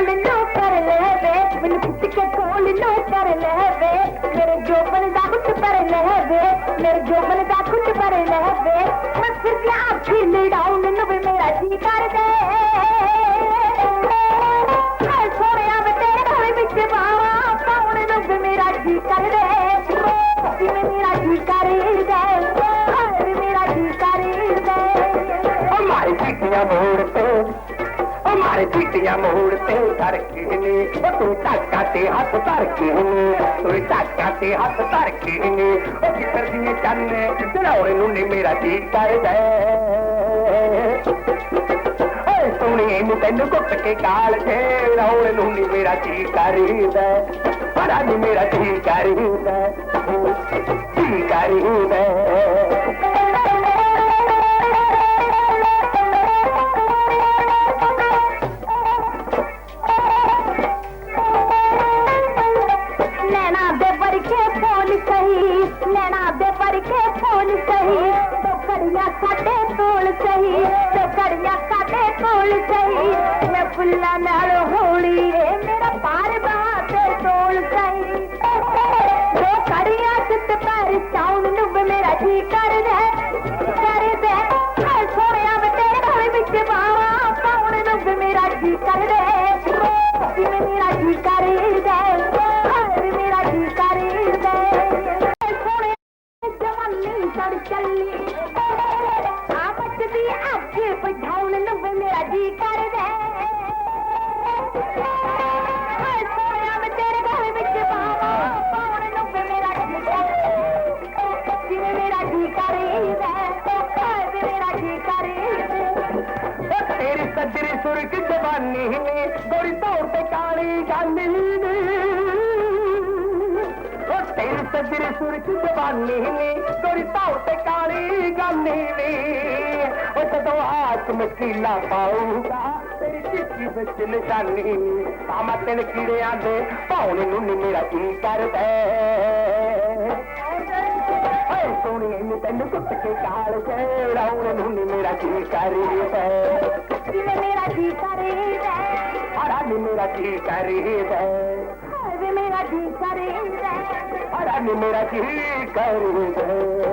खोल नो कर लहवे बिन फुट के खोल नो कर लहवे मेरे जोबन दा खुट पर लहवे मेरे जोबन दा खुट पर लहवे मत फिर क्या आप फिर ले डाउन नो भी मेरा जी कर दे। छोड़े अब तेरे घोड़े बिच बावा पाउन नो भी मेरा जी कर दे। मेरा जी कर दे मेरा जी कर दे। ओ मारी चिकिया मोड़ पे तो मारे चीटिया मोड़ से उतर कहने ओ तू टाका ते हाथ उतार कहने तू टाका ते हाथ उतार कहने ओ कितर दिए चन्ने तेरा और नुने मेरा जी कर दे। ओए सोनी नु तेनु कुट के काल के और नुने मेरा जी कर दे। बड़ा नु मेरा जी कर दे। जी कर दे। फुल्ला नाल होली रे, मेरा पार बाह ते डोल गई जो चित पर साउंड नुब मेरा जी कर दे। कर दे, हर छोड़िया मैं तेरे घर बिच बावा साउंड नुब मेरा जी कर दे। मेरा जी कर दे चली। आप दी आगे बढ़ाउन नुब मेरा जी कर ਸੁਰਖ ਜਵਾਨੀ ਨੇ ਗੋਰੀ ਤੌਰ ਤੇ ਕਾਲੀ ਗਾਨੀ ਨੇ। ਉਹ ਤੇਰੀ ਸੁਰਖ ਜਵਾਨੀ ਨੇ ਗੋਰੀ ਤੌਰ ਤੇ ਕਾਲੀ ਗਾਨੀ ਨੇ। ਉਹ ਜਦੋਂ ਹਾਥ ਮਕੀਲਾ ਪਾਊਗਾ, ਤੇਰੀ ਚਿੱਠੀ ਵਿੱਚ ਨਿਸ਼ਾਨੀ ਤਾਮਾ ਤੇਨ ਕੀੜਿਆਂ ਦੇ ਪਾਉਣ ਨੂੰ ਨੀ ਮੇਰਾ ਕੀ ਕਰਦਾ। ਓਏ ਸੋਹਣੀ ਤੈਨੂੰ ਕੁੱਟ ਕੇ ਕਾਲ ਕੇ ਰੌਣ ਨੂੰ ਨੀ ਮੇਰਾ ਕੀ ਕਰਦਾ ਕਰਦਾ। अरे मेरा जी करे अरे मेरा जी करे